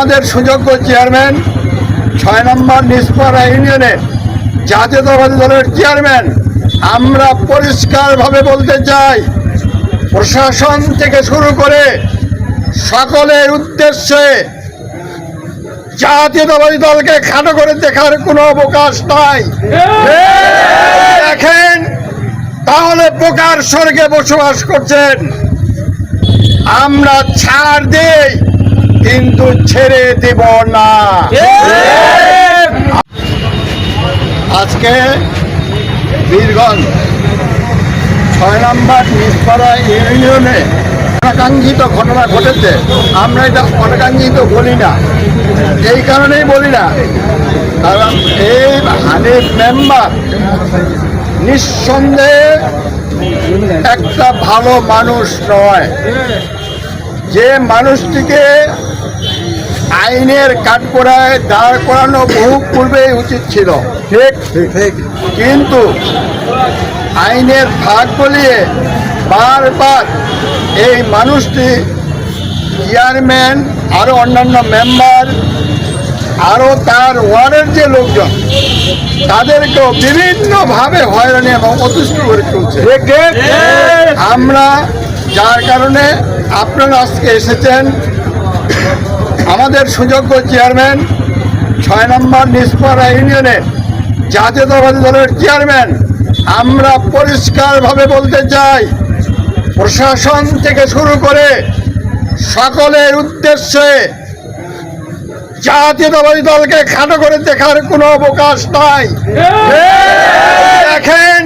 আমাদের সুযোগ্য চেয়ারম্যান ছয় নম্বর নিষ্পাড়া ইউনিয়নের জাতীয়তাবাদী দলের চেয়ারম্যান। আমরা পরিষ্কারভাবে বলতে চাই, প্রশাসন থেকে শুরু করে সকলের উদ্দেশ্যে জাতীয়তাবাদী দলকে খাটো করে দেখার কোনো অবকাশ নাই। দেখেন, তাহলে পোকার স্বর্গে বসবাস করছেন। আমরা ছাড় দেই। কিন্তু ছেড়ে দেব না। আজকে বীরগঞ্জ ছয় নম্বর নিষ্পাড়া ইউনিয়নে অনাকাঙ্ক্ষিত ঘটনা ঘটেছে। আমরা এটা অনাকাঙ্ক্ষিত বলি না। এই কারণেই বলি না। কারণ এই হানিফ মেম্বার নিঃসন্দেহে একটা ভালো মানুষ নয়। যে মানুষটিকে আইনের কাঠগড়ায় দাঁড় করানো বহু পূর্বেই উচিত ছিল। ঠিক? ঠিক। কিন্তু আইনের ভাগ বলিয়ে বারবার এই মানুষটি চেয়ারম্যান আরও অন্যান্য মেম্বার আরও তার ওয়ার্ডের যে লোকজন তাদেরকেও বিভিন্নভাবে হয়রানি এবং অতুষ্ট করে চলছে আমরা যার কারণে আপনারা আজকে এসেছেন আমাদের সুযোগ্য চেয়ারম্যান ছয় নম্বর নিষ্পাড়া ইউনিয়নের জাতীয়তাবাদী দলের চেয়ারম্যান, আমরা পরিষ্কারভাবে বলতে চাই, প্রশাসন থেকে শুরু করে সকলের উদ্দেশ্যে জাতীয়তাবাদী দলকে খাটো করে দেখার কোনো অবকাশ নাই। দেখেন,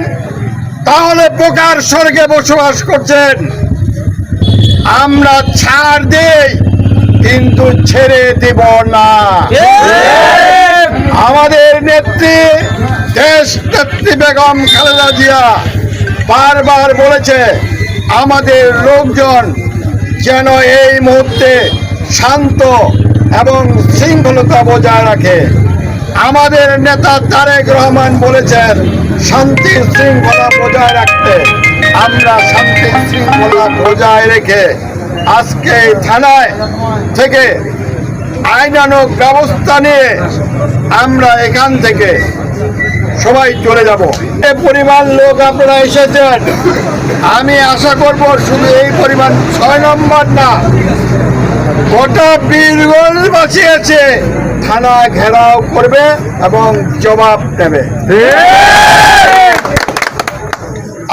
তাহলে পোকার স্বর্গে বসবাস করছেন। আমরা ছাড় দেই। কিন্তু ছেড়ে দেব না। আমাদের নেত্রী দেশ নেত্রী বেগম খালেদা জিয়া বারবার বলেছে আমাদের লোকজন যেন এই মুহূর্তে শান্ত এবং শৃঙ্খলতা বজায় রাখে। আমাদের নেতা তারেক রহমান বলেছেন শান্তি শৃঙ্খলা বজায় রাখতে আমরা শান্তি শৃঙ্খলা বজায় রেখে আজকে থানায় থেকে আইনানুক ব্যবস্থা নিয়ে আমরা এখান থেকে সবাই চলে যাব। এ পরিমাণ লোক আপনারা এসেছেন। আমি আশা করব শুধু এই পরিমাণ ছয় নম্বর না, গোটা বীরগঞ্জ বাঁচিয়েছে থানা ঘেরাও করবে এবং জবাব দেবে।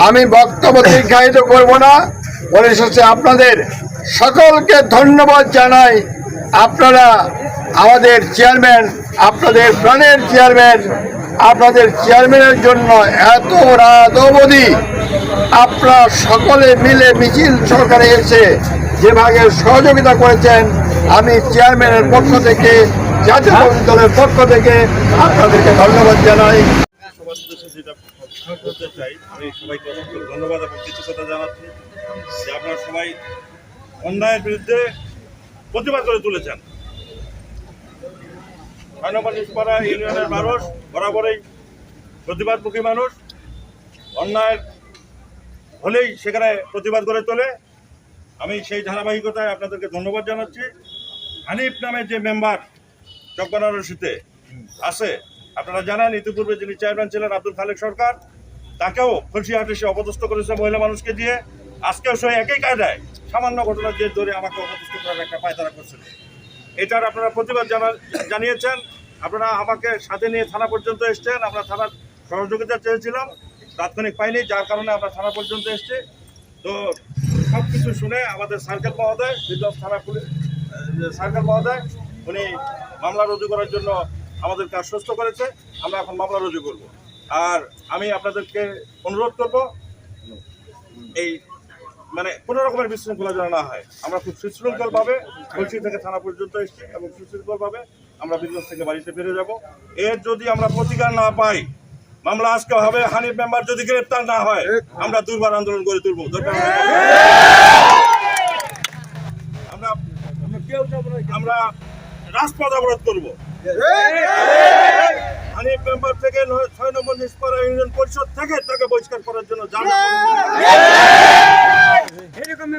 আমি বক্তব্য দীর্ঘায়িত করব না পরিশেষে আপনাদের। সকলকে ধন্যবাদ জানাই। আপনারা আমাদের চেয়ারম্যান, আপনাদের প্রাণের চেয়ারম্যান, আপনাদের চেয়ারম্যানের জন্য এত রাত অবধি আপনারা সকলে মিলে মিছিল সরকারে এসে যেভাবে সহযোগিতা করেছেন, আমি চেয়ারম্যানের পক্ষ থেকে জাতীয় দলের পক্ষ থেকে আপনাদেরকে ধন্যবাদ জানাই। ধন্যবাদ এবং কৃতজ্ঞতা জানাচ্ছি যে আপনারা সবাই অন্যায়ের বিরুদ্ধে প্রতিবাদ করে তুলেছেন। মানবাড়িপাড়া ইউনিয়নের মানুষ, বরাবরই প্রতিবাদমুখী মানুষ। অন্যায় হলেই সেখানে প্রতিবাদ করে তোলে। আমি সেই ধারাবাহিকতায় আপনাদেরকে ধন্যবাদ জানাচ্ছি। হানিফ নামে যে মেম্বার চকবানা রশিতে আছে, আপনারা জানেন, ইতিপূর্বে যিনি চেয়ারম্যান ছিলেন আব্দুল খালেক সরকার, তাকেও খুলশিহাটে সে অপদস্থ করেছে মহিলা মানুষকে দিয়ে। আজকেও সে একই কায়দায় সামান্য ঘটনার জের ধরে আমাকে অপদস্থ করার একটা পায়তারা করছিল। এটার আপনারা প্রতিবাদ জানা, জানিয়েছেন। আপনারা আমাকে সাথে নিয়ে থানা পর্যন্ত এসছেন। আমরা থানার সহযোগিতা চেয়েছিলাম। তাৎক্ষণিক পাইনি, যার কারণে আমরা থানা পর্যন্ত এসছি। তো সব কিছু শুনে আমাদের সার্কেল মহোদয় বিদ্যুৎ থানা পুলিশ সার্কেল মহোদয়, উনি মামলা রুজু করার জন্য আমাদেরকে আশ্বস্ত করেছে। আমরা এখন মামলা রুজু করব। আর আমি আপনাদেরকে অনুরোধ করব, এই মানে কোনো রকমের বিশৃঙ্খলা যেন না হয়। আমরা খুব সুশৃঙ্খলভাবে কলসি থেকে থানা পর্যন্ত এসেছি এবং সুশৃঙ্খলভাবে আমরা বিজনেস থেকে বাড়িতে ফিরে যাব। এর যদি আমরা প্রতিকার না পাই, মামলা আজকে হবে, হানিফ মেম্বার যদি গ্রেপ্তার না হয়, আমরা দুর্বার আন্দোলন করে তুলব। আমরা আমরা রাজপথ অবরোধ করব। হানিফ মেম্বার থেকে ছয় নম্বর নিষ্পাড়া ইউনিয়ন পরিষদ থেকে তাকে বহিষ্কার করার জন্য জানা এরকম